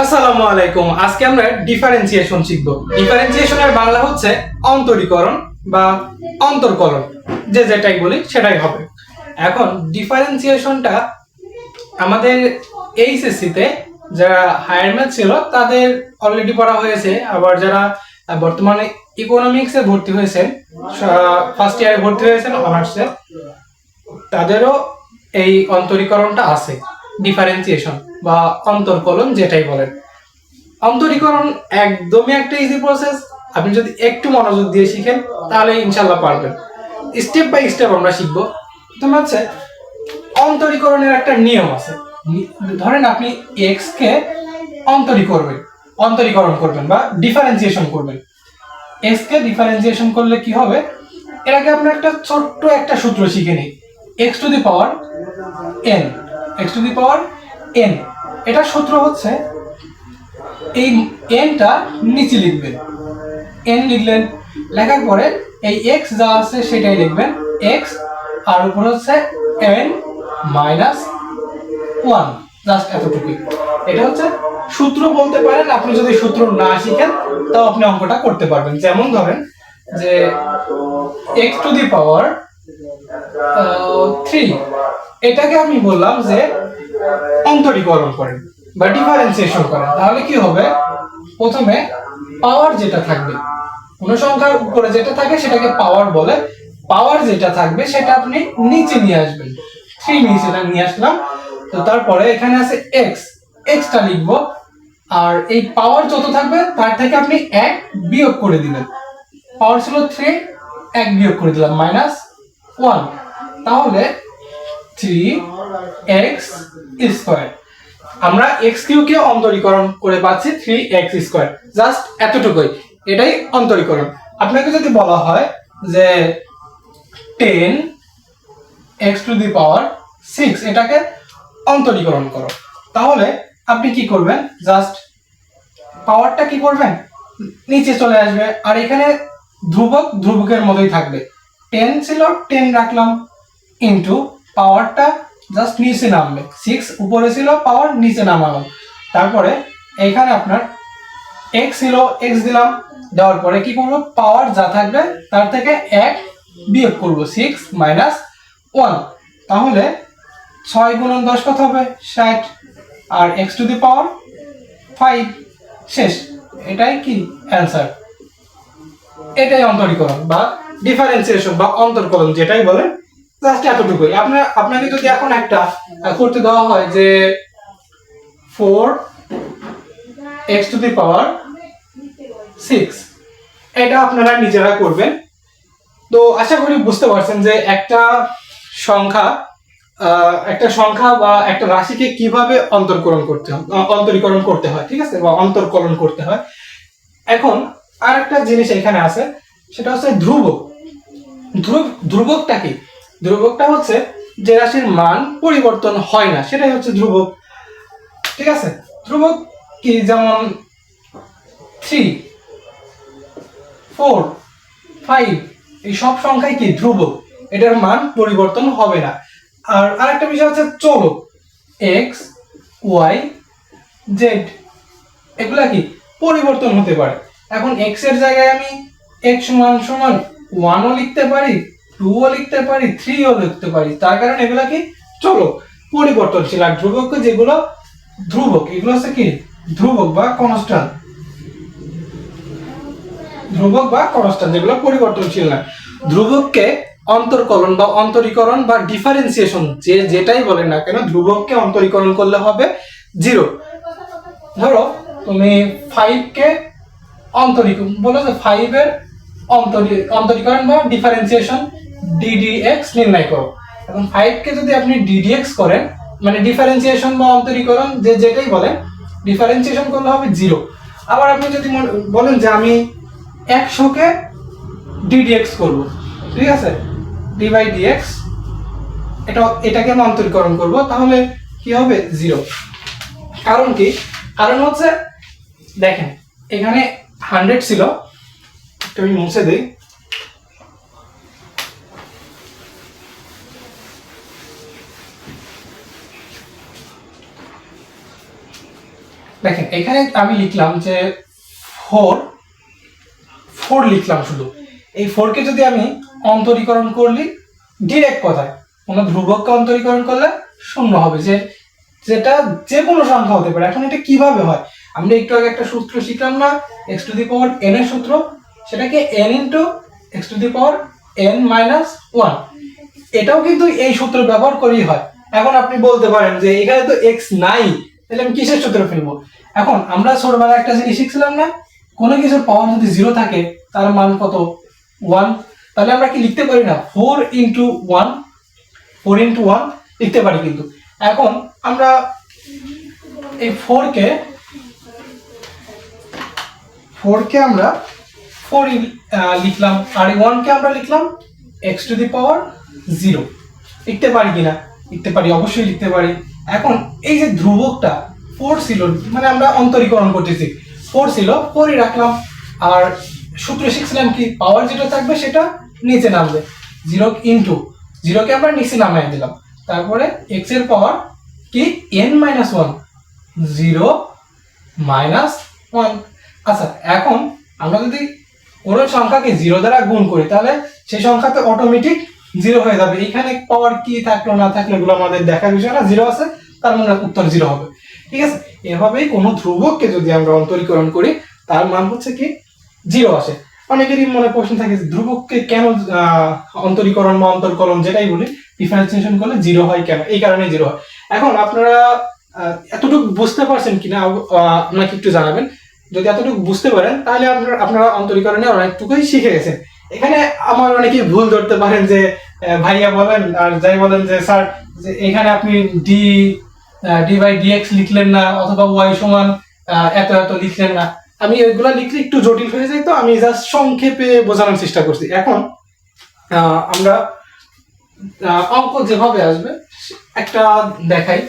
আসসালামু আলাইকুম। আজকে আমরা ডিফারেন্সিয়েশন শিখব। ডিফারেন্সিয়েশনের বাংলা হচ্ছে অন্তরীকরণ বা অন্তর্কলন। যে যেটাই বলি, সেটাই হবে। এখন ডিফারেন্সিয়েশনটা আমাদের এইচএসসিতে যারা হায়ার ম্যাথ ছিল, তাদের অলরেডি পড়া হয়েছে। আবার যারা বর্তমানে ইকোনমিক্সে ভর্তি হয়েছেন ফার্স্ট ইয়ারে ভর্তি হয়েছেন অনার্সে তাদেরও এই অন্তরীকরণটা আছে। ডিফারেন্সিয়েশন বা অন্তর্কলন যেটাই বলেন। অন্তরীকরণ একদমই একটা ইজি প্রসেস আপনি যদি একটু মনোযোগ দিয়ে শিখেন, তাহলে ইনশাল্লাহ পারবেন। স্টেপ বাই স্টেপ আমরা শিখব। প্রথমে হচ্ছে, অন্তরীকরণের একটা নিয়ম আছে। ধরেন আপনি এক্স কে করবেন অন্তরীকরণ করবেন বা ডিফারেন্সিয়েশন করবেন। এক্স কে ডিফারেন্সিয়েশন করলে কি হবে? এর আগে আমরা একটা ছোট্ট একটা সূত্র শিখে নিই। X to the power n x to the power n এটা সূত্র হচ্ছে এই এনটা নিচে লিখবেন। এন লিখলেন, লেখার পরে এই এক্স যা আছে সেটাই লিখবেন। এক্স আর উপর হচ্ছে এন মাইনাস ওয়ান জাস্ট এতটুকুই। এটা হচ্ছে সূত্র বলতে পারেন, আপনি যদি সূত্র না শিখেন, তাও আপনি অঙ্কটা করতে পারবেন। যেমন ধরেন যে x to the power three এটাকে আমি বললাম যে অন্তরীকরণ করেন বা ডিফারেন্সিয়েশন করেন। তাহলে কি হবে? প্রথমে পাওয়ার যেটা থাকবে কোন সংখ্যার উপরে যেটা থাকে সেটাকে পাওয়ার বলে। পাওয়ার যেটা থাকবে সেটা আপনি নিচে নিয়ে আসবেন। থ্রি নিচে নিয়ে আসলাম। তো তারপরে এখানে আছে এক্স এক্সটা লিখব। আর এই পাওয়ার যত থাকবে, তার থেকে আপনি এক বিয়োগ করে দিবেন পাওয়ার ছিল থ্রি এক বিয়োগ করে দিলাম মাইনাস ওয়ান তাহলে থ্রি এক্স স্কোয়ার আমরা এক্স কিউকে অন্তরীকরণ করে পাচ্ছি থ্রি এক্স স্কোয়ার জাস্ট এতটুকুই। এটাই অন্তরীকরণ। আপনাকে যদি বলা হয় যে ten x to the power six এটাকে অন্তরীকরণ করো। তাহলে আপনি কি করবেন? জাস্ট পাওয়ারটা কি করবেন? নিচে চলে আসবে। আর এখানে ধ্রুবক ধ্রুবকের মতোই থাকবে। টেন ছিল টেন রাখলাম ইন্টু পাওয়ারটা জাস্ট নিচে নামবে। সিক্স উপরে ছিল পাওয়ার নিচে নামানো তারপরে এখানে আপনার এক্স ছিল এক্স দিলাম। দেওয়ার পরে কি করব? পাওয়ার যা থাকবে তার থেকে এক বিয়োগ করব। সিক্স মাইনাস ওয়ান তাহলে ছয় গুণন দশ কত হবে? ষাট। আর x to the power five শেষ। এটাই কি অ্যান্সার এটাই অন্তরীকরণ বা ডিফারেন্সিয়েশন বা অন্তর্কলন যেটাই বলেন জাস্ট এতটুকুই। আপনার, আপনাকে যদি এখন একটা করতে দেওয়া হয় যে four x to the power six এটা আপনারা নিজেরা করবেন। তো আশা করি বুঝতে পারছেন যে একটা সংখ্যা একটা সংখ্যা বা একটা রাশিকে কীভাবে অন্তর্করণ করতে হয় অন্তরীকরণ করতে হয়, ঠিক আছে? বা অন্তর্কলন করতে হয়। এখন আর একটা জিনিস এখানে আছে, সেটা হচ্ছে ধ্রুবক। ধ্রুব, ধ্রুবকটা কি? ধ্রুবকটা হচ্ছে যে রাশির মান পরিবর্তন হয় না, সেটাই হচ্ছে ধ্রুবক। ঠিক আছে? ধ্রুবক কি? যেমন থ্রি ফোর ফাইভ এই সব সংখ্যায় কি? ধ্রুবক। এটার মান পরিবর্তন হবে না। আর আরেকটা বিষয় হচ্ছে চলক এক্স ওয়াই জেড এগুলা কি? পরিবর্তন হতে পারে। এখন এক্সের জায়গায় আমি এক্স সমান সমান ওয়ানও লিখতে পারি টুও লিখতে পারি থ্রিও লিখতে পারি। তার কারণে এগুলা কি? চলো পরিবর্তনশীল আর ধ্রুবক যেগুলো, ধ্রুবক, এগুলো হচ্ছে কি? ধ্রুবক বা কনস্ট্যান্ট ধ্রুবক বা কনস্ট্যান্ট যেগুলো পরিবর্তনশীল না। ধ্রুবককে অন্তর্কলন বা অন্তরীকরণ বা ডিফারেন্সিয়েশন যে যেটাই বলেন না কেন, ধ্রুবককে অন্তরীকরণ করলে হবে জিরো ধরো, তুমি ফাইভ কে অন্তরীকরণ বলো যে ফাইভ এর অন্তরী অন্তরীকরণ বা ডিফারেন্সিয়েশন ডিডিএক্স নির্ণয় করো। এখন ফাইভ কে যদি আপনি ডিডিএক্স করেন মানে ডিফারেন্সিয়েশন বা অন্তরীকরণ যে যেটাই বলেন ডিফারেন্সিয়েশন করলে হবে জিরো আবার আপনি যদি বলেন যে আমি একশোকে ডিডিএক্স করব, ঠিক আছে? ডি বাই ডিএক্স এটা এটাকে আমি অন্তরীকরণ করব, তাহলে কি হবে? জিরো কারণ কি? কারণ হচ্ছে, দেখেন, এখানে হান্ড্রেড ছিল একটু আমি মুছে দিই। দেখেন, এখানে আমি লিখলাম যে ফোর ফোর লিখলাম শুধু। এই ফোরকে যদি আমি অন্তরীকরণ করলি ডিরেক্ট কথায়, কোনো ধ্রুবককে অন্তরীকরণ করলে শূন্য হবে, যে যেটা যে কোনো সংখ্যা হতে পারে। এখন এটা কীভাবে হয়? আমরা একটু আগে একটা সূত্র শিখলাম না x to the power n এর সূত্র। সেটাকে n into x to the power n minus one এটাও কিন্তু এই সূত্র ব্যবহার করেই হয়। এখন আপনি বলতে পারেন যে এখানে তো এক্স নাই, তাহলে আমি কিসের সূত্র ফেলব? এখন আমরা ছোটবেলায় একটা জিনিস শিখছিলাম না, কোনো কিছুর পাওয়ার যদি জিরো থাকে, তার মান কত? ওয়ান তাহলে আমরা কি লিখতে পারি না? Four into one four into one লিখতে পারি কিন্তু। এখন আমরা এই ফোরকে ফোরকে আমরা ফোর লিখলাম। আর এই ওয়ানকে আমরা লিখলাম x to the power zero লিখতে পারি কিনা? লিখতে পারি, অবশ্যই লিখতে পারি। এখন এই যে ধ্রুবকটা ফোর ছিল মানে আমরা অন্তরীকরণ করতেছি। ফোর ছিল ফোরই রাখলাম। আর সূত্র শিখছিলাম কি? পাওয়ার যেটা থাকবে সেটা নিচে নামবে। জিরো ইন্টু জিরোকে আমরা নিচে নামাই দিলাম। তারপরে এক্সের পাওয়ার কি? N minus one zero minus one আচ্ছা এখন আমরা যদি কোনো সংখ্যাকে জিরো দ্বারা গুণ করি, তাহলে সেই সংখ্যাতে অটোমেটিক জিরো হয়ে যাবে। এখানে পাওয়ার কি থাকল, না থাকল, এগুলো আমাদের দেখার বিষয় না জিরো আছে, তার মানে উত্তর জিরো হবে। ঠিক আছে? এভাবেই কোনো ধ্রুবককে যদি আমরা অন্তরীকরণ করি, তার মান হচ্ছে কি? জিরো আসে। অনেকেরই মনে প্রশ্ন থাকে ধ্রুবককে কেন অন্তরীকরণ বা অন্তর্কলন যেটাই বলি ডিফারেন্সিয়েশন করলে জিরো হয় কেন? এই কারণে জিরো হয়। এখন আপনারা এতটুকু বুঝতে পারছেন কিনা আমাকে একটু জানাবেন। যদি এতটুকু বুঝতে পারেন, তাহলে আপনারা আপনারা অন্তরীকরণে অনেকটুকুই শিখে গেছেন। এখানে আমার অনেকেই ভুল ধরতে পারেন যে ভাইয়া বলেন আর যাই বলেন যে, স্যার, যে এখানে আপনি ডি ডি বাই ডিএক্স লিখলেন না অথবা ওয়াই সমান এত এত লিখলেন না। আমি এগুলা লিখলে একটু জটিল হয়ে যায় তো, আমি জাস্ট সংক্ষেপে বোঝানোর চেষ্টা করছি। এখন আমরা অঙ্ক যেভাবে আসবে, একটা দেখাই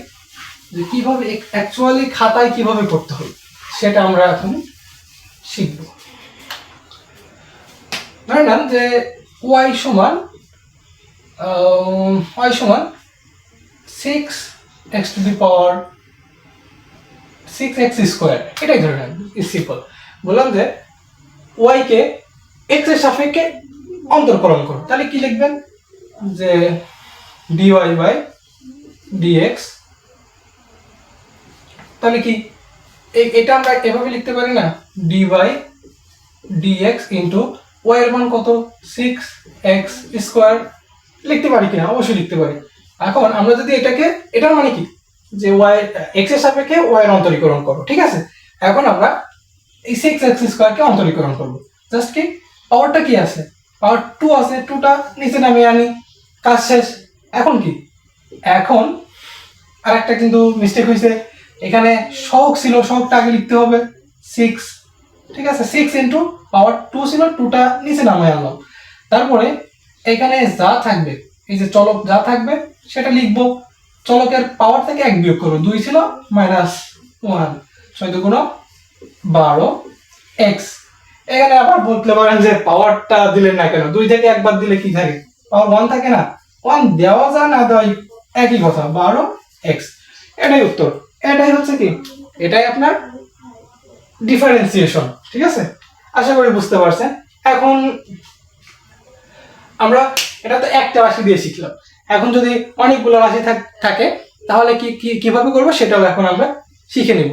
যে কীভাবে অ্যাকচুয়ালি খাতায় কীভাবে করতে হবে সেটা আমরা এখন শিখব। ধরে নেন যে ওয়াই সমান ওয়াই সমান six x to the power six x square এটাই ধরে নেন সিম্পল বললাম যে ওয়াইকে এক্সের সাপেক্ষে অন্তর্করণ করো। তাহলে কি লিখবেন? যে ডিওয়াই বাই ডিএক্স তাহলে কি? এটা আমরা এভাবে লিখতে পারি না? D by dx into y এর মান কত? সিক্স এক্স স্কোয়ার লিখতে পারি কিনা? অবশ্যই লিখতে পারি। এখন আমরা যদি এটাকে এটার মানে কি? যে ওয়াই এক্সের সাপেক্ষে ওয়াই এর অন্তরীকরণ করো, ঠিক আছে? এখন আমরা এই সিক্স এক্স স্কোয়ারকে অন্তরীকরণ করব। জাস্ট কি? পাওয়ারটা কি আছে? পাওয়ার টু আছে টুটা নিচে নামিয়ে আনি, কাজ শেষ। এখন কি? এখন আর একটা কিন্তু মিস্টেক হয়েছে এখানে শখ ছিল, শখটা আগে লিখতে হবে। সিক্স ঠিক আছে? সিক্স ইন্টু পাওয়ার টু ছিল টুটা নিচে নামায় আনলাম। তারপরে এখানে যা থাকবে, এই যে চলক যা থাকবে, সেটা লিখব। চলকের পাওয়ার থেকে এক বিয়োগ করব। দুই ছিল মাইনাস ওয়ান ছয় দুগুণ বারো এক্স এখানে আবার বলতে পারেন যে পাওয়ারটা দিলেন না কেন? দুই থেকে একবার দিলে কি থাকে? পাওয়ার ওয়ান থাকে না? ওয়ান দেওয়া যায় না, দেওয়াই একই কথা, বারো এক্স এটাই উত্তর। এটাই হচ্ছে কি? এটাই আপনার ডিফারেন্সিয়েশন ঠিক আছে? আশা করি বুঝতে পারছেন। এখন আমরা এটা তো একটা রাশি দিয়ে শিখলাম। এখন যদি অনেকগুলো রাশি থাকে, তাহলে কি কি কীভাবে করব সেটাও এখন আমরা শিখে নেব।